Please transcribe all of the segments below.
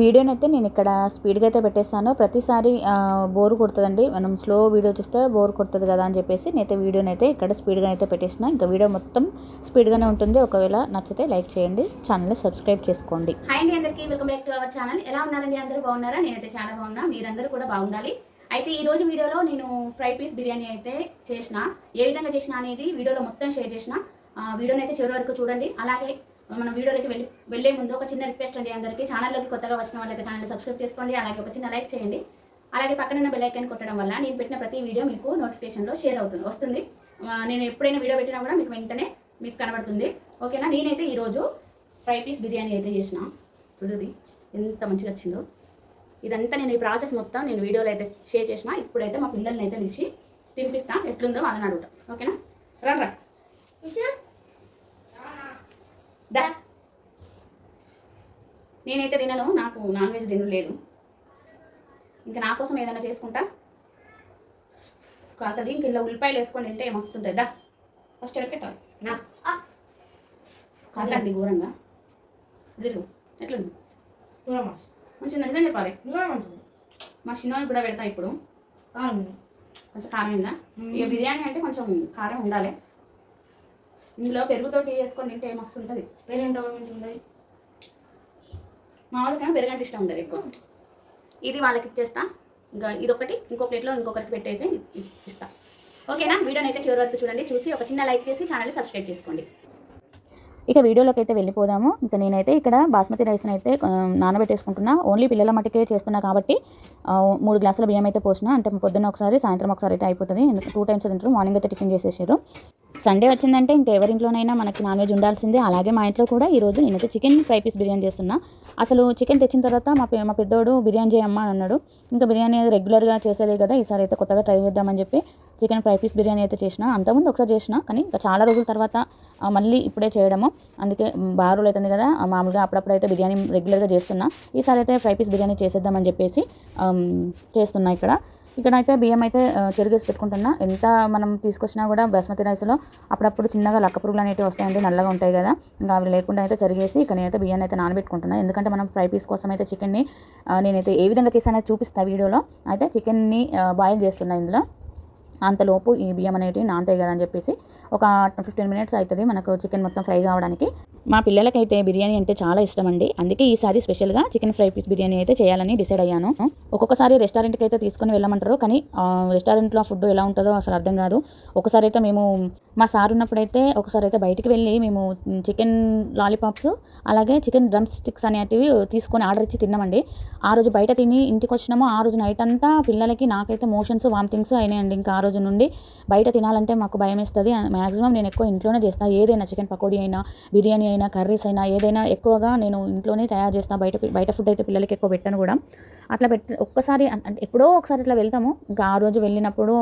వీడియోని అయితే నేను ఇక్కడ స్పీడ్గా అయితే పెట్టేస్తాను ప్రతిసారి బోర్ కొడుతుందండి. మనం స్లో వీడియో చూస్తే బోర్ కొడుతుంది కదా అని చెప్పేసి నేనైతే వీడియోని అయితే ఇక్కడ స్పీడ్గా అయితే పెట్టేసిన. ఇంకా వీడియో మొత్తం స్పీడ్గానే ఉంటుంది. ఒకవేళ నచ్చితే లైక్ చేయండి. ఛానల్ని సబ్స్క్రైబ్ చేసుకోండి. హాయ్ అండి అందరికీ. Welcome back to our channel. ఎలా ఉన్నారండి? అందరూ బాగున్నారా? నేనైతే చాలా బాగున్నా. మీరందరూ కూడా బాగుండాలి. అయితే ఈ రోజు వీడియోలో నేను ఫ్రై పీస్ బిర్యానీ అయితే చేసిన. ఏ విధంగా చేసిన అనేది వీడియోలో మొత్తం షేర్ చేసిన. వీడియోనైతే వీడియోని అయితే చివరి వరకు చూడండి. అలాగే మనం వీడియోలోకి వెళ్ళి వెళ్ళే ముందు ఒక చిన్న రిక్వెస్ట్ అండి అందరికీ. ఛానల్లోకి కొత్తగా వచ్చిన వాళ్ళైతే ఛానల్ సబ్స్క్రైబ్ చేసుకోండి. అలాగే ఒక చిన్న లైక్ చేయండి. అలాగే పక్కన ఉన్న బెల్ ఐకాన్ కొట్టడం వల్ల నేను పెట్టిన ప్రతి వీడియో మీకు నోటిఫికేషన్లో షేర్ అవుతుంది వస్తుంది. నేను ఎప్పుడైనా వీడియో పెట్టినా కూడా మీకు వెంటనే మీకు కనబడుతుంది. ఓకేనా నేనైతే ఈరోజు ఫ్రై పీస్ బిర్యానీ అయితే చేసిన. చూడుది ఎంత మంచిగా వచ్చిందో. ఇదంతా నేను ఈ ప్రాసెస్ మొత్తం నేను వీడియోలో అయితే షేర్ చేసిన. ఇప్పుడైతే మా పిల్లల్ని అయితే పిలిచి తినిపిస్తాను ఎట్లుందో వాళ్ళని అడుగుతాం. ఓకేనా రా. దా. నేనైతే తినను నాకు నాన్ వెజ్ తినలేదు లేదు. ఇంకా నా కోసం ఏదైనా చేసుకుంటా? కాలుతుంది ఇంక ఇలా ఉల్లిపాయలు వేసుకొని తింటే మస్తుంటుంది. దా. ఫస్ట్ ఎవరికి పెట్టాలి. కాదండి ఘోరంగా. తిరుగు ఎట్లుంది? మంచిగా నిజం చెప్పాలి. మా చిన్నోని కూడా పెడతా ఇప్పుడు. కొంచెం కారం ఉందా? ఇక బిర్యానీ అంటే కొంచెం కారం ఉండాలి. ఇందులో పెరుగుతోటి వేసుకొని తింటే మస్తుంటుంది మా వాళ్ళకైనా పెరుగంటే ఇష్టం ఉండదు ఎక్కువ. ఇది వాళ్ళకి ఇచ్చేస్తా. ఇంకా ఇదొకటి ఇంకో ప్లేట్లో ఇంకొకరికి పెట్టేసి ఇస్తా. ఓకేనా? వీడియోని అయితే చివరి వరకు చూడండి. చూసి ఒక చిన్న లైక్ చేసి ఛానల్ సబ్స్క్రైబ్ చేసుకోండి. ఇక వీడియోలోకి అయితే వెళ్ళిపోదాము. ఇంకా నేనైతే ఇక్కడ బాస్మతి రైస్ని అయితే నానబెట్టేసుకుంటున్నా. ఓన్లీ పిల్లల మట్టుకే చేస్తున్నా కాబట్టి మూడు గ్లాసుల బియ్యం అయితే పోసిన. అంటే పొద్దున్న ఒకసారి సాయంత్రం ఒకసారి అయితే అయిపోతుంది. టూ టైమ్స్ తింటారు. మార్నింగ్ అయితే టిఫిన్ చేసేసారు. సండే వచ్చిందంటే ఇంకా ఎవరింట్లోనైనా మనకి నాన్ వెజ్ ఉండాల్సిందే. అలాగే మా ఇంట్లో కూడా ఈరోజు నేనైతే చికెన్ ఫ్రై పీస్ బిర్యానీ చేస్తున్నా. అసలు చికెన్ తెచ్చిన తర్వాత మా మా పెద్దోడు బిర్యానీ చేయమ్మా అన్నాడు. ఇంకా బిర్యానీ అది రెగ్యులర్గా చేసేదే కదా. ఈసారి అయితే కొత్తగా ట్రై చేద్దామని చెప్పి చికెన్ ఫ్రై పీస్ బిర్యానీ అయితే చేసిన అంతకుముందు ఒకసారి చేసిన కానీ ఇంకా చాలా రోజుల తర్వాత మళ్ళీ ఇప్పుడే చేయడము. అందుకే మ్, బాగా రోజులు అవుతుంది కదా మామూలుగా అప్పుడప్పుడు అయితే బిర్యానీ రెగ్యులర్గా చేస్తున్నా. ఈసారి అయితే ఫ్రై పీస్ బిర్యానీ చేసేద్దామని చెప్పేసి చేస్తున్నా ఇక్కడ. ఇక్కడ అయితే బియ్యం అయితే చెరుగేసి పెట్టుకుంటున్నా. ఎంత మనం తీసుకొచ్చినా కూడా బాస్మతి రైస్లో అప్పుడప్పుడు చిన్నగా లక్క పురుగులు అనేవి వస్తాయండి నల్లగా ఉంటాయి కదా. ఇంకా అవి లేకుండా అయితే చెరిగేసి ఇక్కడ నేనైతే బియ్యాన్ని అయితే నానబెట్టుకుంటున్నా. ఎందుకంటే మనం ఫ్రై పీస్ కోసం అయితే చికెన్ని నేనైతే ఏ విధంగా చేశానో చూపిస్తా వీడియోలో. అయితే చికెన్ని బాయిల్ చేస్తున్నా ఇందులో. అంతలోపు ఈ బియ్యం అనేటివి నానతాయి కదా అని చెప్పేసి ఒక ఫిఫ్టీన్ మినిట్స్ అవుతుంది మనకు చికెన్ మొత్తం ఫ్రై కావడానికి. మా పిల్లలకైతే బిర్యానీ అంటే చాలా ఇష్టం అండి అందుకే ఈసారి స్పెషల్గా చికెన్ ఫ్రై పీస్ బిర్యానీ అయితే చేయాలని డిసైడ్ అయ్యాను. ఒక్కొక్కసారి రెస్టారెంట్కి అయితే తీసుకొని వెళ్ళమంటారు కానీ రెస్టారెంట్లో ఫుడ్ ఎలా ఉంటుందో అసలు అర్థం కాదు. ఒకసారి అయితే మేము మా సార్ ఉన్నప్పుడైతే ఒకసారి అయితే బయటికి వెళ్ళి మేము చికెన్ లాలీపాప్స్ అలాగే చికెన్ డ్రమ్ స్టిక్స్ అనేటివి తీసుకొని ఆర్డర్ ఇచ్చి తిన్నామండి. ఆ రోజు బయట తిని ఇంటికి వచ్చినామో. ఆ రోజు నైట్ అంతా పిల్లలకి నాకైతే మోషన్స్ వామిటింగ్స్ అయినాయండి. ఇంకా ఆ రోజు నుండి బయట తినాలంటే మాకు భయం వేస్తుంది మ్యాక్సిమం నేను ఎక్కువ ఇంట్లోనే చేస్తాను ఏదైనా చికెన్ పకోడీ అయినా బిర్యానీ అయినా కర్రీస్ అయినా ఏదైనా ఎక్కువగా నేను ఇంట్లోనే తయారు చేస్తాను బయట బయట ఫుడ్ అయితే పిల్లలకి ఎక్కువ పెట్టను కూడా. అట్లా పెట్టి ఒక్కసారి అంటే ఎప్పుడో ఒకసారి ఇట్లా వెళ్తాము. ఇంకా ఆ రోజు వెళ్ళినప్పుడు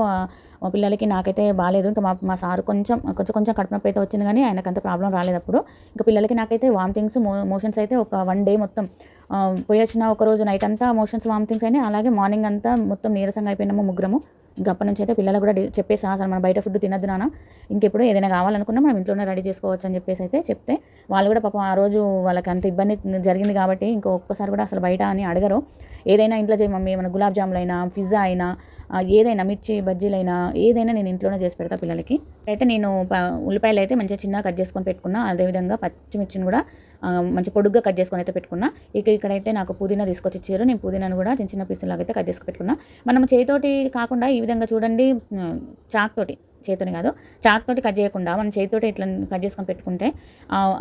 మా పిల్లలకి నాకైతే బాగాలేదు ఇంకా మా మా సార్ కొంచెం కొంచెం కొంచెం కడుపు నొప్పి అయితే వచ్చింది కానీ ఆయనకు అంత ప్రాబ్లం రాలేదు అప్పుడు. ఇంకా పిల్లలకి నాకైతే వామిటింగ్స్ మో మోషన్స్ అయితే ఒక వన్ డే మొత్తం ఆ, పోయి వచ్చిన ఒక రోజు నైట్ అంతా మోషన్స్ వామిటింగ్స్ అయినాయి. అలాగే మార్నింగ్ అంతా మొత్తం నీరసంగా అయిపోయినాము ముగ్గురము. గప్ప నుంచి అయితే పిల్లలకు కూడా చెప్పేసి అసలు మన బయట ఫుడ్ తినద్దు నాన్న. ఇంకెప్పుడు ఏదైనా కావాలనుకున్నా మనం ఇంట్లోనే రెడీ చేసుకోవచ్చు అని చెప్పేసి అయితే చెప్తే వాళ్ళు కూడా పాపం ఆ రోజు వాళ్ళకి అంత ఇబ్బంది జరిగింది కాబట్టి ఇంకో ఒక్కసారి కూడా అసలు బయట అని అడగరు. ఏదైనా ఇంట్లో చేయి మమ్మీ మన గులాబ్ జాములు అయినా పిజ్జా అయినా ఏదైనా మిర్చి బజ్జీలైనా ఏదైనా నేను ఇంట్లోనే చేసి పెడతా పిల్లలకి. అయితే నేను ప- ఉల్లిపాయలు అయితే మంచిగా చిన్నగా కట్ చేసుకొని పెట్టుకున్నా. అదేవిధంగా పచ్చిమిర్చిని కూడా మంచి పొడుగ్గా కట్ చేసుకొని అయితే పెట్టుకున్నా. ఇక ఇక్కడైతే నాకు పుదీనా తీసుకొచ్చి ఇచ్చారు. నేను పుదీనాను కూడా చిన్న చిన్న పీసులాగా అయితే కట్ చేసుకు పెట్టుకున్నా. మనం చేతితోటి కాకుండా ఈ విధంగా చూడండి చాక్ తోటి చేతితోని కాదు చాక్ తోటి కట్ చేయకుండా మనం చేతితోటి ఇట్లా కట్ చేసుకొని పెట్టుకుంటే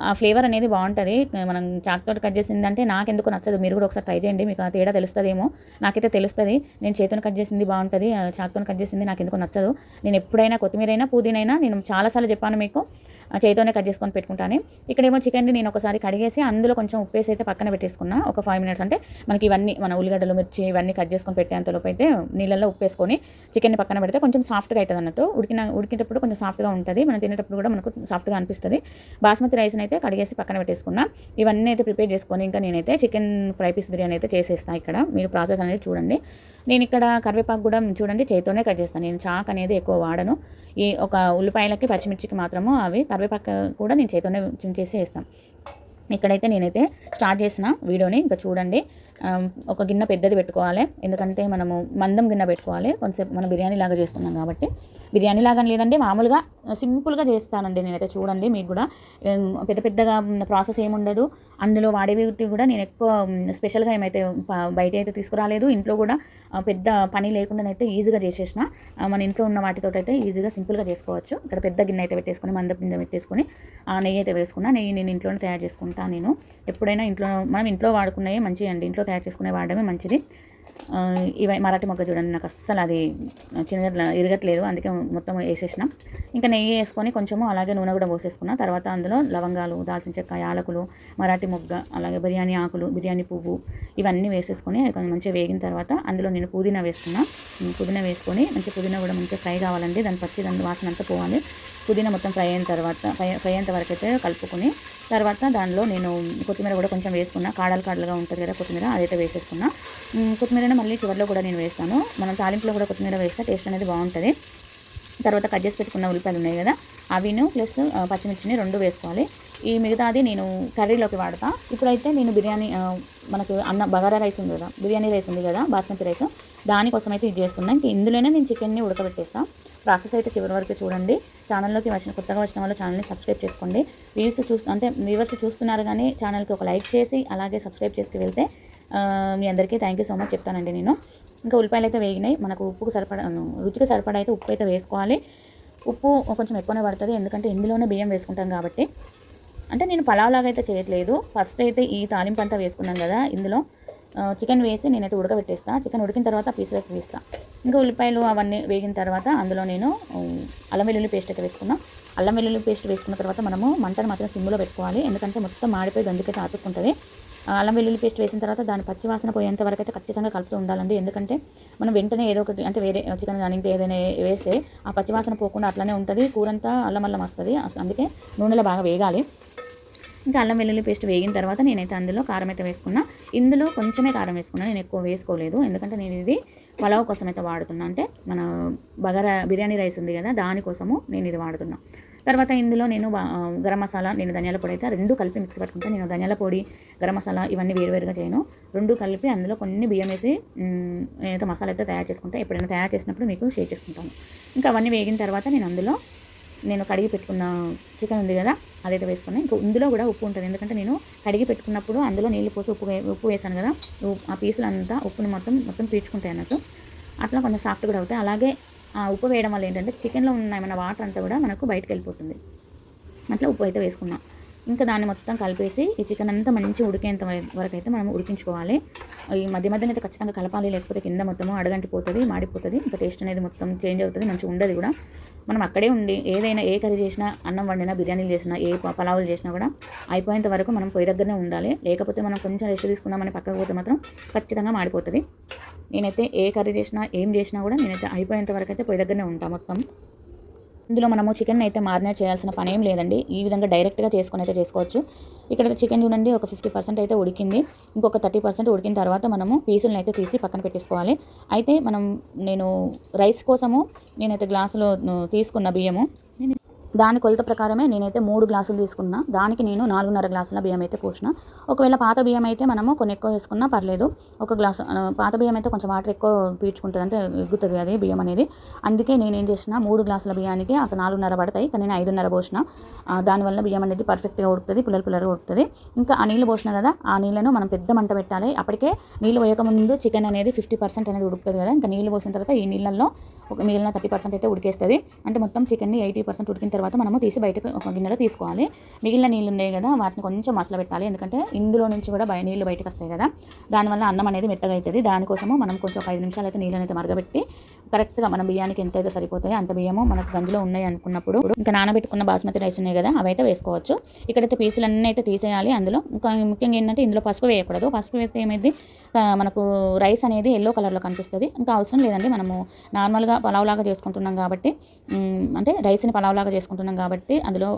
ఆ ఫ్లేవర్ అనేది బాగుంటుంది. మనం చాక్ తోటి కట్ చేసిందంటే నాకెందుకు నచ్చదు. మీరు కూడా ఒకసారి ట్రై చేయండి. మీకు ఆ తేడా తెలుస్తుందేమో. నాకైతే తెలుస్తుంది. నేను చేతిని కట్ చేసింది బాగుంటుంది. చాక్తోని చాక్తో కట్ చేసింది నాకు ఎందుకు నచ్చదు. నేను ఎప్పుడైనా కొత్తిమీర అయినా పుదీనైనా నేను చాలాసార్లు చెప్పాను మీకు. చేతితోనే కట్ చేసుకొని పెట్టుకుంటాను. ఇక్కడేమో చికెన్ని నేను ఒకసారి కడిగేసి అందులో కొంచెం ఉప్పేసి అయితే పక్కన పెట్టేసుకున్నా. ఒక ఫైవ్ మినిట్స్ అంటే మనకి ఇవన్నీ మన ఉల్లిగడ్డలు మిర్చి ఇవన్నీ కట్ చేసుకొని పెట్టేంతలోపు అయితే నీళ్ళల్లో ఉప్పేసుకొని చికెన్ని పక్కన పెడితే కొంచెం సాఫ్ట్గా అవుతుంది అన్నట్టు. ఉడికిన ఉడికేటప్పుడు కొంచెం సాఫ్ట్గా ఉంటుంది. మనం తినేటప్పుడు కూడా మనకు సాఫ్ట్గా అనిపిస్తుంది. బాస్మతి రైస్ని అయితే కడిగేసి పక్కన పెట్టేసుకున్నా. ఇవన్నీ అయితే ప్రిపేర్ చేసుకొని ఇంకా నేనైతే చికెన్ ఫ్రై పీస్ బిర్యానీ అయితే చేసేస్తాను ఇక్కడ. మీరు ప్రాసెస్ అనేది చూడండి. నేను ఇక్కడ కరివేపాకు కూడా చూడండి చేతితోనే కట్ చేస్తాను. నేను చాక్ అనేది ఎక్కువ వాడను. ఈ ఒక ఉల్లిపాయలకి పచ్చిమిర్చికి మాత్రము అవి కరివేపాకు కూడా నేను చేతితోనే చించేసి వేస్తాను. ఇక్కడైతే నేనైతే స్టార్ట్ చేసిన వీడియోని ఇంకా చూడండి. ఒక గిన్నె పెద్దది పెట్టుకోవాలి. ఎందుకంటే మనము మందం గిన్నె పెట్టుకోవాలి. కొంచెంసేపు మనం బిర్యానీ లాగా చేస్తున్నాం కాబట్టి. బిర్యానీ లాగా లేదండి. మామూలుగా సింపుల్గా చేస్తానండి నేనైతే చూడండి మీకు కూడా. పెద్ద పెద్దగా ప్రాసెస్ ఏముండదు. అందులో వాడేవి కూడా నేను ఎక్కువ స్పెషల్గా ఏమైతే బయట అయితే తీసుకురాలేదు. ఇంట్లో కూడా పెద్ద పని లేకుండానైతే ఈజీగా చేసేసిన మన ఇంట్లో ఉన్న వాటితో అయితే ఈజీగా సింపుల్గా చేసుకోవచ్చు. ఇక్కడ పెద్ద గిన్నె అయితే పెట్టేసుకొని మంద గిన్నె పెట్టేసుకొని ఆ నెయ్యి అయితే వేసుకున్నా నెయ్యి నేను ఇంట్లోనే తయారు చేసుకుంటాను నేను. ఎప్పుడైనా ఇంట్లో మనం ఇంట్లో వాడుకున్నవి మంచివి అండి. ఇంట్లో తయారు చేసుకునే వాడడమే మంచిది. ఇవి మరాఠీ మొగ్గ చూడండి. నాకు అస్సలు అది చిన్న ఇరగట్లేదు. అందుకే మొత్తం వేసేసిన. ఇంకా నెయ్యి వేసుకొని కొంచెము అలాగే నూనె కూడా పోసేసుకున్న. తర్వాత అందులో లవంగాలు దాల్చిన చెక్క యాలకులు మరాఠీ మొగ్గ అలాగే బిర్యానీ ఆకులు బిర్యానీ పువ్వు ఇవన్నీ వేసేసుకొని కొంచెం మంచిగా వేగిన తర్వాత అందులో నేను పుదీనా వేసుకున్నా పుదీనా వేసుకొని మంచి పుదీనా కూడా మంచిగా ఫ్రై కావాలండి. దాని పచ్చి దాని వాసన అంతా పోవాలి. పుదీనా మొత్తం ఫ్రై అయిన తర్వాత ఫ్రై ఫ్రై అయ్యేంత వరకు అయితే కలుపుకొని తర్వాత దానిలో నేను కొత్తిమీర కూడా కొంచెం వేసుకున్నా. కాడలు కాడలుగా ఉంటుంది కదా కొత్తిమీర అదైతే వేసేసుకున్నా. కొత్తిమీర కొత్తిమీరని మళ్ళీ చివరిలో కూడా నేను వేస్తాను. మనం తాలింపులో కూడా కొత్తిమీర వేస్తే టేస్ట్ అనేది బాగుంటుంది. తర్వాత కట్ చేసి పెట్టుకున్న ఉల్లిపాయలు ఉన్నాయి కదా అవిను ప్లస్ పచ్చిమిర్చిని రెండు వేసుకోవాలి. ఈ మిగతాది నేను కర్రీలోకి వాడతా. ఇప్పుడైతే నేను బిర్యానీ మనకు అన్న బగారా రైస్ ఉంది కదా బిర్యానీ రైస్ ఉంది కదా బాస్మతి రైస్. దానికోసం అయితే ఇది చేస్తున్నాను ఇంక ఇందులోనే నేను చికెన్ని ఉడకబెట్టేస్తాను ప్రాసెస్ అయితే చివరి వరకు చూడండి. ఛానల్లోకి వచ్చిన కొత్తగా వచ్చిన వాళ్ళు ఛానల్ని సబ్స్క్రైబ్ చేసుకోండి. వ్యూస్ చూస్తూ అంటే వ్యూవర్స్ చూస్తున్నారు కానీ ఛానల్కి ఒక లైక్ చేసి అలాగే సబ్స్క్రైబ్ చేసుకు వెళ్తే మీ అందరికీ థ్యాంక్ యూ సో మచ్ చెప్తానండి నేను. ఇంకా ఉల్లిపాయలు అయితే వేగినాయి. మనకు ఉప్పుకు సరిపడా రుచికి సరిపడా అయితే ఉప్పు అయితే వేసుకోవాలి. ఉప్పు కొంచెం ఎక్కువనే పడుతుంది. ఎందుకంటే ఇందులోనే బియ్యం వేసుకుంటాం కాబట్టి. అంటే నేను పలావ్ లాగా అయితే చేయట్లేదు. ఫస్ట్ అయితే ఈ తాలింపు అంతా వేసుకున్నాను కదా ఇందులో చికెన్ వేసి నేనైతే ఉడకబెట్టేస్తా. చికెన్ ఉడికిన తర్వాత పీసులకు వేస్తా. ఇంకా ఉల్లిపాయలు అవన్నీ వేగిన తర్వాత అందులో నేను అల్లం వెల్లుల్లి పేస్ట్ అయితే వేసుకున్నా. అల్లం వెల్లుల్లి పేస్ట్ వేసుకున్న తర్వాత మనము మంటను మాత్రం సిమ్లో పెట్టుకోవాలి. ఎందుకంటే మొత్తం మాడిపోయి గందుకైతే ఆతుక్కుంటుంది. అల్లం వెల్లుల్లి పేస్ట్ వేసిన తర్వాత దాని పచ్చి వాసన పోయేంత వరకు అయితే ఖచ్చితంగా కలుపుతూ ఉండాలండి. ఎందుకంటే మనం వెంటనే ఏదో ఒకటి అంటే వేరే చికెన్ కానీ ఇంకా ఏదైనా వేస్తే ఆ పచ్చి వాసన పోకుండా అట్లనే ఉంటుంది. కూరంతా అల్లం అల్లం వస్తుంది. అందుకే నూనెలో బాగా వేగాలి. ఇంకా అల్లం వెల్లుల్లి పేస్ట్ వేగిన తర్వాత నేనైతే అందులో కారం అయితే వేసుకున్నా. ఇందులో కొంచెమే కారం వేసుకున్నాను నేను ఎక్కువ వేసుకోలేదు. ఎందుకంటే నేను ఇది పలావ్ కోసం అయితే వాడుతున్నా. అంటే మన బగారా బిర్యానీ రైస్ ఉంది కదా దానికోసము నేను ఇది వాడుతున్నా. తర్వాత ఇందులో నేను గరం మసాలా నేను ధనియాల పొడి అయితే రెండు కలిపి మిక్స్ పట్టుకుంటాను. నేను ధనియాల పొడి గరం మసాలా ఇవన్నీ వేరువేరుగా చేయను. రెండు కలిపి అందులో కొన్ని బియ్యం వేసి నేనైతే మసాలా అయితే తయారు చేసుకుంటాను ఎప్పుడైనా తయారు చేసినప్పుడు మీకు షేర్ చేసుకుంటాను. ఇంకా అవన్నీ వేగిన తర్వాత నేను అందులో నేను కడిగి పెట్టుకున్న చికెన్ ఉంది కదా అదైతే వేసుకున్నాను ఇంకా ఇందులో కూడా ఉప్పు ఉంటుంది. ఎందుకంటే నేను కడిగి పెట్టుకున్నప్పుడు అందులో నీళ్ళు పోసి ఉప్పు వే- ఉప్పు వేసాను కదా ఆ పీసులు అంతా ఉప్పుని మొత్తం మొత్తం పీల్చుకుంటాయి అన్నట్టు. అట్లా కొంచెం సాఫ్ట్ కూడా అవుతాయి. అలాగే ఆ ఉప్పు వేయడం వల్ల ఏంటంటే చికెన్లో ఉన్న ఏమైనా వాటర్ అంతా కూడా మనకు బయటకు వెళ్ళిపోతుంది. అట్లా ఉప్పు అయితే వేసుకున్నాం. ఇంకా దాన్ని మొత్తం కలిపేసి ఈ చికెన్ అంతా మంచి ఉడికేంత వరకు అయితే మనం ఉడికించుకోవాలి. ఈ మధ్య మధ్యన అయితే ఖచ్చితంగా కలపాలి లేకపోతే కింద మొత్తము అడగంటిపోతుంది మాడిపోతుంది. ఇంకా టేస్ట్ అనేది మొత్తం చేంజ్ అవుతుంది మంచిగా ఉండదు కూడా. మనం అక్కడే ఉండి ఏదైనా ఏ కర్రీ చేసినా అన్నం వండినా బిర్యానీలు చేసినా ఏ పలావులు చేసినా కూడా అయిపోయేంత వరకు మనం పొయ్యి దగ్గరనే ఉండాలి. లేకపోతే మనం కొంచెం రెస్ట్ తీసుకుందామని పక్కకు పోతే మాత్రం ఖచ్చితంగా మాడిపోతుంది. నేనైతే ఏ కర్రీ చేసినా ఏం చేసినా కూడా నేనైతే అయిపోయేంత వరకు అయితే పొయ్యి దగ్గరనే ఉంటాను మొత్తం. ఇందులో మనము చికెన్ అయితే మారినేట్ చేయాల్సిన పని ఏం లేదండి. ఈ విధంగా డైరెక్ట్గా చేసుకొని అయితే చేసుకోవచ్చు. ఇక్కడ చికెన్ చూడండి ఒక ఫిఫ్టీ పర్సెంట్ అయితే ఉడికింది. ఇంకొక థర్టీ పర్సెంట్ ఉడికిన తర్వాత మనము పీసులను అయితే తీసి పక్కన పెట్టేసుకోవాలి. అయితే మనం నేను రైస్ కోసము నేనైతే గ్లాసులో తీసుకున్న బియ్యము. దాని కొలత ప్రకారమే నేనైతే మూడు గ్లాసులు తీసుకున్నా. దానికి నేను నాలుగున్నర గ్లాసుల బియ్యం అయితే పోసిన. ఒకవేళ పాత బియ్యం అయితే మనము కొన్ని ఎక్కువ వేసుకున్నా పర్లేదు. ఒక గ్లాసు పాత బియ్యం అయితే కొంచెం వాటర్ ఎక్కువ పీల్చుకుంటుంది అంటే ఎగ్గుతుంది అది బియ్యం అనేది. అందుకే నేను ఏం చేసిన మూడు గ్లాసుల బియ్యానికి అసలు నాలుగున్నర పడతాయి. కానీ నేను ఐదున్నర పోసిన. దానివల్ల బియ్యం అనేది పర్ఫెక్ట్గా ఉడుకుతుంది పుల్లలు పుల్లలుగా ఉడుకుతుంది. ఇంకా ఆ నీళ్ళు పోసిన కదా ఆ నీళ్ళను మనం పెద్ద మంట పెట్టాలి. అప్పటికే నీళ్ళు పోయకముందు చికెన్ అనేది ఫిఫ్టీ పర్సెంట్ అనేది ఉడుకుతుంది కదా. ఇంకా నీళ్ళు పోసిన తర్వాత ఈ నీళ్ళల్లో ఒక మిగిలిన థర్టీ పర్సెంట్ అయితే ఉడికేస్తుంది. అంటే మొత్తం చికెన్ని ఎయిటీ పర్సెంట్ ఉడికిన తర్వాత మనము తీసి బయటకు ఒక గిన్నెలో తీసుకోవాలి. మిగిలిన నీళ్ళు ఉన్నాయి కదా వాటిని కొంచెం మసల పెట్టాలి. ఎందుకంటే ఇందులో నుంచి కూడా బయ నీళ్ళు బయటకు వస్తాయి కదా. దానివల్ల అన్నం అనేది మెత్తగా అవుతుంది దానికోసము మనం కొంచెం ఒక ఐదు నిమిషాలు అయితే నీళ్ళని అయితే మరగబెట్టి కరెక్ట్గా మన బియ్యానికి ఎంత అయితే సరిపోతాయో అంత బియ్యము మనకు గంజిలో ఉన్నాయి అనుకున్నప్పుడు ఇంకా నానబెట్టుకున్న బాస్మతి రైస్ ఉన్నాయి కదా అవైతే వేసుకోవచ్చు. ఇక్కడైతే పీసులన్నీ అయితే తీసేయాలి అందులో. ఇంకా ముఖ్యంగా ఏంటంటే ఇందులో పసుపు వేయకూడదు. పసుపు వేస్తే ఏమైంది మనకు రైస్ అనేది ఎల్లో కలర్లో కనిపిస్తుంది. ఇంకా అవసరం లేదండి. మనము నార్మల్గా పలావ్ లాగా చేసుకుంటున్నాం కాబట్టి అంటే రైస్ని పలావ్ లాగా చేసుకుంటున్నాం కాబట్టి అందులో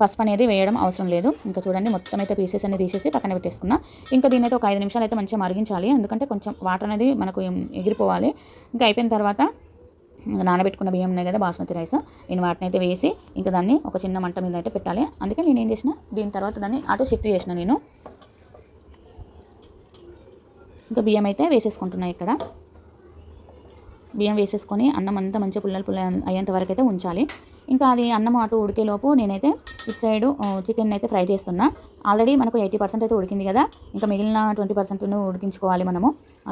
పసుపు అనేది వేయడం అవసరం లేదు. ఇంకా చూడండి మొత్తం అయితే పీసెస్ అన్ని తీసేసి పక్కన పెట్టేసుకున్నా. ఇంకా దీని అయితే ఒక ఐదు నిమిషాలు అయితే మంచిగా మరిగించాలి. ఎందుకంటే కొంచెం వాటర్ అనేది మనకు ఎగిరిపోవాలి. ఇంకా అయిపోయిన తర్వాత నానబెట్టుకున్న బియ్యం ఉన్నాయి కదా బాస్మతి రైస్. నేను వాటిని అయితే వేసి ఇంకా దాన్ని ఒక చిన్న మంట మీద అయితే పెట్టాలి. అందుకే నేను ఏం చేసిన దీని తర్వాత దాన్ని అటు షిఫ్ట్ చేసిన నేను. ఇంకా బియ్యం అయితే వేసేసుకుంటున్నాయి ఇక్కడ. బియ్యం వేసేసుకొని అన్నం అంతా మంచిగా పుల్లలు పుల్ల అయ్యేంత వరకు అయితే ఉంచాలి. ఇంకా అది అన్నం అటు ఉడికేలోపు నేనైతే ఇటు సైడ్ చికెన్ అయితే ఫ్రై చేస్తున్నా. ఆల్రెడీ మనకు ఎయిటీ పర్సెంట్ అయితే ఉడికింది కదా. ఇంకా మిగిలిన ట్వంటీ పర్సెంట్ను ఉడికించుకోవాలి మనము.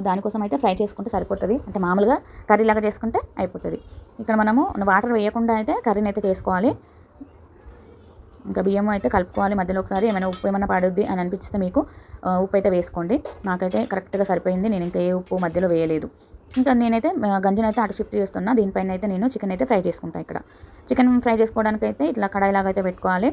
దానికోసం అయితే ఫ్రై చేసుకుంటే సరిపోతుంది. అంటే మామూలుగా కర్రీ లాగా చేసుకుంటే అయిపోతుంది. ఇక్కడ మనము వాటర్ వేయకుండా అయితే కర్రీని అయితే చేసుకోవాలి. ఇంకా బియ్యం అయితే కలుపుకోవాలి మధ్యలో ఒకసారి. ఏమైనా ఉప్పు ఏమైనా పడుద్ది అని అనిపిస్తే మీకు ఉప్పు అయితే వేసుకోండి. నాకైతే కరెక్ట్గా సరిపోయింది. నేను ఇంకా ఏ ఉప్పు మధ్యలో వేయలేదు. ఇంకా నేనైతే ఆ, అయితే అటు షిఫ్ట్ చేస్తున్నా. దీనిపైన అయితే నేను చికెన్ అయితే ఫ్రై చేసుకుంటాను ఇక్కడ. చికెన్ ఫ్రై చేసుకోవడానికి అయితే ఇట్లా కడాయిలాగా అయితే పెట్టుకోవాలి.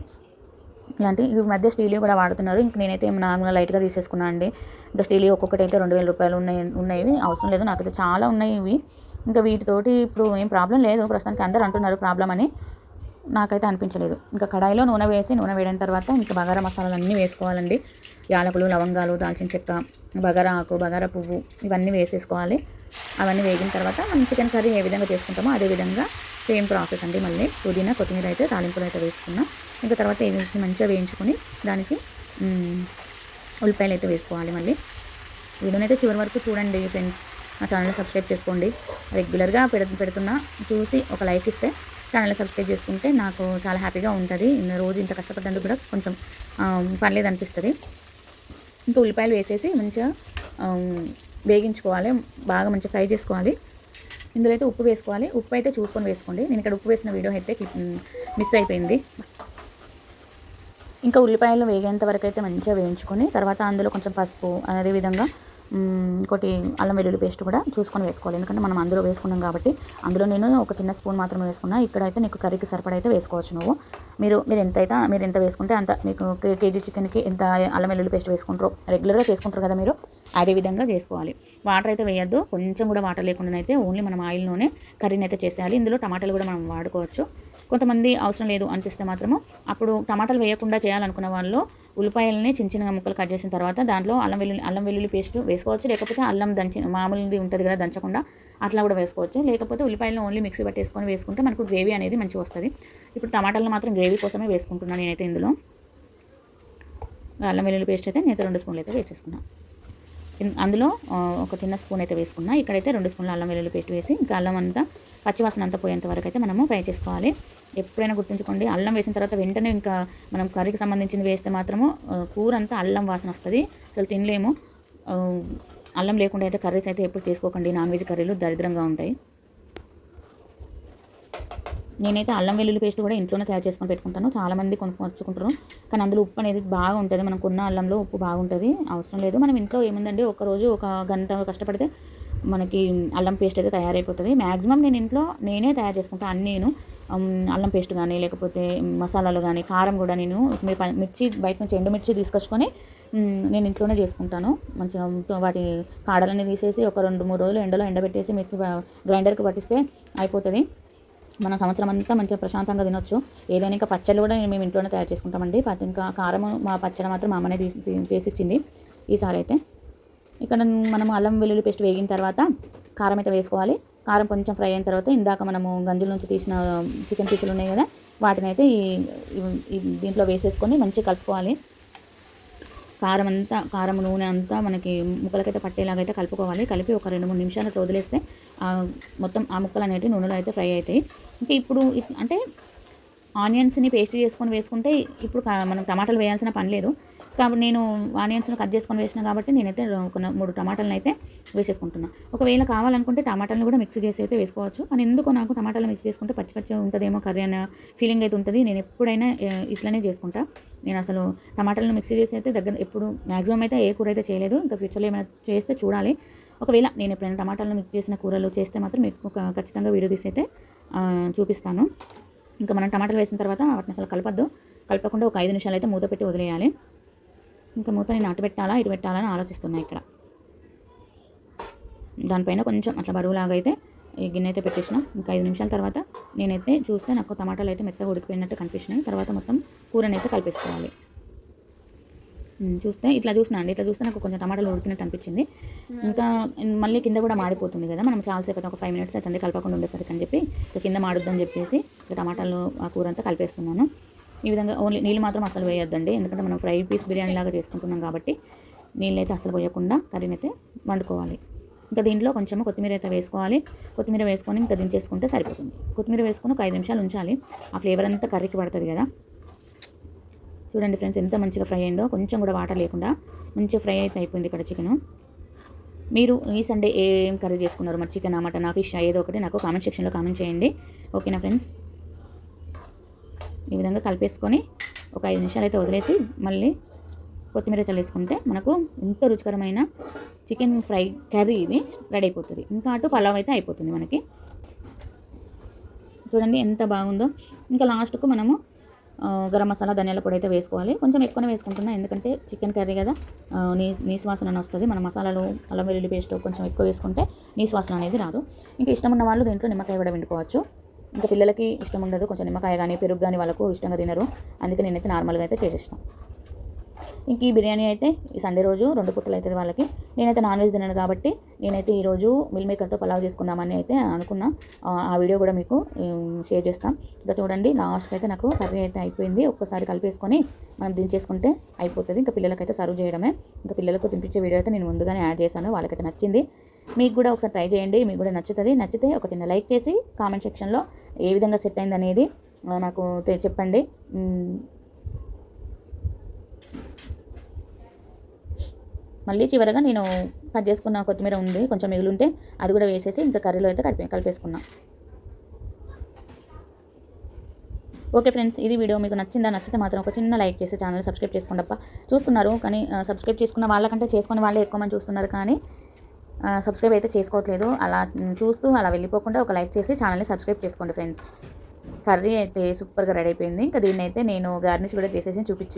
ఇలాంటి ఈ మధ్య స్టీల్ కూడా వాడుతున్నారు. ఇంక నేనైతే నార్మల్గా లైట్గా తీసేసుకున్నాను అండి. ఇంకా స్టీల్ ఒక్కొక్కటి అయితే రెండు వేల రూపాయలు ఉన్నాయి ఉన్నాయి. అవసరం లేదు. నాకైతే చాలా ఉన్నాయి ఇవి. ఇంకా వీటితోటి ఇప్పుడు ఏం ప్రాబ్లం లేదు. ప్రస్తుతానికి అందరూ అంటున్నారు ప్రాబ్లం అని. నాకైతే అనిపించలేదు. ఇంకా కడాయిలో నూనె వేసి నూనె వేడిన తర్వాత ఇంకా బగారా మసాలాలు అన్నీ వేసుకోవాలండి. యాలకులు లవంగాలు దాల్చిన చెక్క బగారా ఆకు బగారా పువ్వు ఇవన్నీ వేసేసుకోవాలి. అవన్నీ వేగిన తర్వాత మనం చికెన్ కర్రీ ఏ విధంగా చేసుకుంటామో అదే విధంగా సేమ్ ప్రాసెస్ అండి మళ్ళీ. పుదీనా కొత్తిమీర అయితే తాలింపులు అయితే వేసుకున్నాం. ఇంకా తర్వాత వీటిని మంచిగా వేయించుకొని దానికి ఉల్లిపాయలు అయితే వేసుకోవాలి మళ్ళీ. వీడియోని అయితే చివరి వరకు చూడండి ఫ్రెండ్స్. మా ఛానల్ని సబ్స్క్రైబ్ చేసుకోండి. రెగ్యులర్గా పెడ పెడుతున్నా చూసి ఒక లైక్ ఇస్తే ఛానల్ని సబ్స్క్రైబ్ చేసుకుంటే నాకు చాలా హ్యాపీగా ఉంటుంది. రోజు ఇంత కష్టపడ్డందుకు కూడా కొంచెం పర్లేదు అనిపిస్తుంది. ఇంకా ఉల్లిపాయలు వేసేసి మంచిగా వేగించుకోవాలి. బాగా మంచిగా ఫ్రై చేసుకోవాలి. ఇందులో అయితే ఉప్పు వేసుకోవాలి. ఉప్పు అయితే చూసుకొని వేసుకోండి. నేను ఇక్కడ ఉప్పు వేసిన వీడియో అయితే మిస్ అయిపోయింది. ఇంకా ఉల్లిపాయలు వేగేంత వరకు అయితే మంచిగా వేయించుకొని తర్వాత అందులో కొంచెం పసుపు అదేవిధంగా ఇంకోటి అల్లం వెల్లుల్లి పేస్ట్ కూడా చూసుకొని వేసుకోవాలి. ఎందుకంటే మనం అందులో వేసుకున్నాం కాబట్టి అందులో నేను ఒక చిన్న స్పూన్ మాత్రమే వేసుకున్నా. ఇక్కడైతే నీకు కర్రీకి సరిపడా అయితే వేసుకోవచ్చు నువ్వు. మీరు మీరు ఎంత అయితే మీరు ఎంత వేసుకుంటే అంత మీకు కేజీ చికెన్కి ఎంత అల్లం వెల్లుల్లి పేస్ట్ వేసుకుంటారో రెగ్యులర్గా చేసుకుంటారు కదా మీరు అదే విధంగా చేసుకోవాలి. వాటర్ అయితే వేయద్దు. కొంచెం కూడా వాటర్ లేకుండా అయితే ఓన్లీ మనం ఆయిల్లోనే కర్రీని అయితే చేసేయాలి. ఇందులో టమాటాలు కూడా మనం వాడుకోవచ్చు. కొంతమంది అవసరం లేదు అనిపిస్తే మాత్రము. అప్పుడు టమాటాలు వేయకుండా చేయాలనుకున్న వాళ్ళు ఉల్లిపాయలని చిన్న చిన్నగా ముక్కలు కట్ చేసిన తర్వాత దాంట్లో అల్లం వెల్లుల్లి అల్లం వెల్లుల్లి పేస్ట్ వేసుకోవచ్చు. లేకపోతే అల్లం దంచి మామూలుది ఉంటుంది కదా దంచకుండా అట్లా కూడా వేసుకోవచ్చు. లేకపోతే ఉల్లిపాయలను ఓన్లీ మిక్సీ పట్టేసుకొని వేసుకుంటే మనకు గ్రేవీ అనేది మంచిగా వస్తుంది. ఇప్పుడు టమాటాలను మాత్రం గ్రేవీ కోసమే వేసుకుంటున్నాను నేనైతే ఇందులో. అల్లం వెల్లుల్లి పేస్ట్ అయితే నేనైతే రెండు స్పూన్లు అయితే వేసేసుకున్నాను అందులో ఒక చిన్న స్పూన్ అయితే వేసుకున్నా. ఇక్కడైతే రెండు స్పూన్ల అల్లం వెల్లుల్లి పేస్ట్ వేసి ఇంకా అల్లం అంతా పచ్చివాసన అంతా పోయేంత వరకు అయితే మనము ఫ్రై చేసుకోవాలి. ఎప్పుడైనా గుర్తుంచుకోండి. అల్లం వేసిన తర్వాత వెంటనే ఇంకా మనం కర్రీకి సంబంధించింది వేస్తే మాత్రము కూర అంతా అల్లం వాసన వస్తుంది. అసలు తినలేము. అల్లం లేకుండా అయితే కర్రీస్ అయితే ఎప్పుడు చేసుకోకండి. నాన్ వెజ్ కర్రీలు దరిద్రంగా ఉంటాయి. నేనైతే అల్లం వెల్లుల్లి పేస్ట్ కూడా ఇంట్లోనే తయారు చేసుకొని పెట్టుకుంటాను. చాలామంది కొనుక్కొచ్చుకుంటారు కానీ అందులో ఉప్పు అనేది బాగా ఉంటుంది. మనం కొన్న అల్లంలో ఉప్పు బాగుంటుంది. అవసరం లేదు. మనం ఇంట్లో ఏముందండి? ఒకరోజు ఒక గంట కష్టపడితే మనకి అల్లం పేస్ట్ అయితే తయారైపోతుంది. మ్యాక్సిమం నేను ఇంట్లో నేనే తయారు చేసుకుంటాను అన్నీను. నేను అల్లం పేస్ట్ కానీ లేకపోతే మసాలాలు కానీ కారం కూడా నేను మీ ప- మిర్చి బయట నుంచి ఎండుమిర్చి తీసుకొచ్చుకొని నేను ఇంట్లోనే చేసుకుంటాను. మంచిగా వాటి కాడలని తీసేసి ఒక రెండు మూడు రోజులు ఎండలో ఎండబెట్టేసి మిర్చి గ్రైండర్కి పట్టిస్తే అయిపోతుంది. మనం సంవత్సరం అంతా మంచిగా ప్రశాంతంగా తినొచ్చు. ఏదైనా ఇంకా పచ్చళ్ళు కూడా నేను మేము ఇంట్లోనే తయారు చేసుకుంటామండి. ఇంకా కారం మా పచ్చడి మాత్రం మా అమ్మనే తీసి తీసిచ్చింది ఈసారి అయితే. ఇక్కడ మనం అల్లం వెల్లుల్లి పేస్ట్ వేగిన తర్వాత కారం అయితే వేసుకోవాలి. కారం కొంచెం ఫ్రై అయిన తర్వాత ఇందాక మనము గంజుల నుంచి తీసిన చికెన్ పీసులు ఉన్నాయి కదా వాటిని అయితే ఈ దీంట్లో వేసేసుకొని మంచిగా కలుపుకోవాలి. కారం అంతా కారం నూనె అంతా మనకి ముక్కలకైతే పట్టేలాగా అయితే కలుపుకోవాలి. కలిపి ఒక రెండు మూడు నిమిషాలు అట్లా వదిలేస్తే మొత్తం ఆ ముక్కలు అనేవి నూనెలో అయితే ఫ్రై అవుతాయి. ఇంకా ఇప్పుడు అంటే ఆనియన్స్ని పేస్ట్ చేసుకొని వేసుకుంటే ఇప్పుడు కా- మనం టమాటాలు వేయాల్సిన పని లేదు. కాబట్టి నేను ఆనియన్స్ను కట్ చేసుకొని వేసిన కాబట్టి నేనైతే ఒక మూడు టమాటాలను అయితే వేసేసుకుంటున్నా. ఒకవేళ కావాలనుకుంటే టమాటాలను కూడా మిక్స్ చేసి అయితే వేసుకోవచ్చు. కానీ ఎందుకో నాకు టమాటాలు మిక్స్ చేసుకుంటే పచ్చి పచ్చి ఉంటుందేమో కర్రీ అనే ఫీలింగ్ అయితే ఉంటుంది. నేను ఎప్పుడైనా ఇట్లానే ఇట్లనే చేసుకుంటా. నేను అసలు టమాటాలను మిక్స్ చేసి అయితే దగ్గర ఎప్పుడు మ్యాక్సిమం అయితే ఏ కూర అయితే చేయలేదు. ఇంకా ఫ్యూచర్లో ఏమైనా చేస్తే చూడాలి. ఒకవేళ నేను ఎప్పుడైనా టమాటాలను మిక్స్ చేసిన కూరలు చేస్తే మాత్రం మీకు ఒక ఖచ్చితంగా వీడియో తీసి అయితే చూపిస్తాను. ఇంకా మనం టమాటాలు వేసిన తర్వాత వాటిని అసలు కలపద్దు. కలపకుండా ఒక ఐదు నిమిషాలు అయితే మూత పెట్టి వదిలేయాలి. ఇంకా మూత నేను అటు పెట్టాలా ఇటు పెట్టాలా అని ఆలోచిస్తున్నా ఇక్కడ. దానిపైన కొంచెం అట్లా బరువులాగా అయితే ఈ గిన్నె అయితే పెట్టేసిన. ఇంకా ఐదు నిమిషాల తర్వాత నేనైతే చూస్తే నాకు టమాటాలు అయితే మెత్తగా ఉడికిపోయినట్టు కనిపించినాయి. తర్వాత మొత్తం కూరని అయితే కలిపేసుకోవాలి. చూస్తే ఇట్లా చూసినా అండి. ఇట్లా చూస్తే నాకు కొంచెం టమాటాలు ఉడికినట్టు అనిపించింది. ఇంకా మళ్ళీ కింద కూడా మాడిపోతుంది కదా. మనం చాలాసేపు ఒక ఫైవ్ మినిట్స్ అయితే కలపకుండా ఉండేసరికి అని చెప్పి ఇక కింద మాడుద్దని చెప్పేసి ఇక టమాటాలు ఆ కూర అంతా కలిపేస్తున్నాను. ఈ విధంగా ఓన్లీ నీళ్ళు మాత్రం అసలు వేయొద్దండి. ఎందుకంటే మనం ఫ్రై పీస్ బిర్యానీ లాగా చేసుకుంటున్నాం కాబట్టి నీళ్ళు అయితే అసలు పోయకుండా కర్రీని అయితే వండుకోవాలి. ఇంకా దీంట్లో కొంచెం కొత్తిమీర అయితే వేసుకోవాలి. కొత్తిమీర వేసుకొని ఇంకా దించేసుకుంటే సరిపోతుంది. కొత్తిమీర వేసుకొని ఒక ఐదు నిమిషాలు ఉంచాలి. ఆ ఫ్లేవర్ అంతా కర్రీకి పడుతుంది కదా. చూడండి ఫ్రెండ్స్ ఎంత మంచిగా ఫ్రై అయిందో. కొంచెం కూడా వాటర్ లేకుండా మంచిగా ఫ్రై అయితే అయిపోయింది ఇక్కడ చికెన్. మీరు ఈ సండే ఏం కర్రీ చేసుకున్నారు? మరి చికెన్ మటన్ ఫిష్ ఏదో ఒకటి నాకు కామెంట్ సెక్షన్లో కామెంట్ చేయండి. ఓకేనా ఫ్రెండ్స్? ఈ విధంగా కలిపేసుకొని ఒక ఐదు నిమిషాలు అయితే వదిలేసి మళ్ళీ కొత్తిమీర చల్లేసుకుంటే మనకు ఎంతో రుచికరమైన చికెన్ ఫ్రై కర్రీ ఇది రెడీ అయిపోతుంది. ఇంకా అటు పలావ్ అయితే అయిపోతుంది మనకి. చూడండి ఎంత బాగుందో. ఇంకా లాస్ట్కు మనము గరం మసాలా ధనియాల పొడి అయితే వేసుకోవాలి. కొంచెం ఎక్కువనే వేసుకుంటున్నా ఎందుకంటే చికెన్ కర్రీ కదా. నీ నీసువాసన అని వస్తుంది. మన మసాలాలు అల్లం వెల్లుల్లి పేస్ట్ కొంచెం ఎక్కువ వేసుకుంటే నీసువాసన అనేది రాదు. ఇంకా ఇష్టం ఉన్న వాళ్ళు దీంట్లో నిమ్మకాయ కూడా వండుకోవచ్చు ఇంకా పిల్లలకి ఇష్టం ఉండదు కొంచెం నిమ్మకాయ కానీ పెరుగు కానీ వాళ్ళకు ఇష్టంగా తినరు. అందుకే నేనైతే నార్మల్గా అయితే చేసేసాను ఇంక ఈ బిర్యానీ అయితే ఈ సండే రోజు రెండు పుట్టలు అవుతుంది వాళ్ళకి. నేనైతే నాన్ వెజ్ తిన్నాను కాబట్టి నేనైతే ఈరోజు మిల్ మేకర్తో పలావ్ చేసుకుందామని అయితే అనుకున్నా. ఆ వీడియో కూడా మీకు షేర్ చేస్తాం. ఇంకా చూడండి లాస్ట్కి అయితే నాకు కర్రీ అయితే అయిపోయింది. ఒక్కసారి కలిపేసుకొని మనం దించేసుకుంటే అయిపోతుంది. ఇంకా పిల్లలకైతే సర్వ్ చేయడమే. ఇంకా పిల్లలకు తినిపించే వీడియో అయితే నేను ముందుగానే యాడ్ చేశాను. వాళ్ళకైతే నచ్చింది. మీకు కూడా ఒకసారి ట్రై చేయండి మీకు కూడా నచ్చుతుంది. నచ్చితే ఒక చిన్న లైక్ చేసి కామెంట్ సెక్షన్లో ఏ విధంగా సెట్ అయింది అనేది నాకు తె- చెప్పండి. మళ్ళీ చివరగా నేను కట్ చేసుకున్న కొత్తిమీర ఉంది కొంచెం మిగిలింటే అది కూడా వేసేసి ఇంకా కర్రీలో అయితే కలిపి కలిపేసుకున్నా. ఓకే ఫ్రెండ్స్ ఇది వీడియో మీకు నచ్చిందా? నచ్చితే మాత్రం ఒక చిన్న లైక్ చేసి ఛానల్ సబ్స్క్రైబ్ చేసుకోండి చూస్తున్నారు కానీ సబ్స్క్రైబ్ చేసుకున్న వాళ్ళకంటే చేసుకునే వాళ్ళే ఎక్కువ మంది చూస్తున్నారు కానీ సబ్స్క్రైబ్ అయితే చేసుకోవట్లేదు. అలా చూస్తూ అలా వెళ్ళిపోకుండా ఒక లైక్ చేసి ఛానల్ని సబ్స్క్రైబ్ చేసుకోండి ఫ్రెండ్స్. కర్రీ అయితే సూపర్గా రెడీ అయిపోయింది. ఇంకా దీన్ని అయితే నేను గార్నిష్ కూడా చేసేసి చూపించి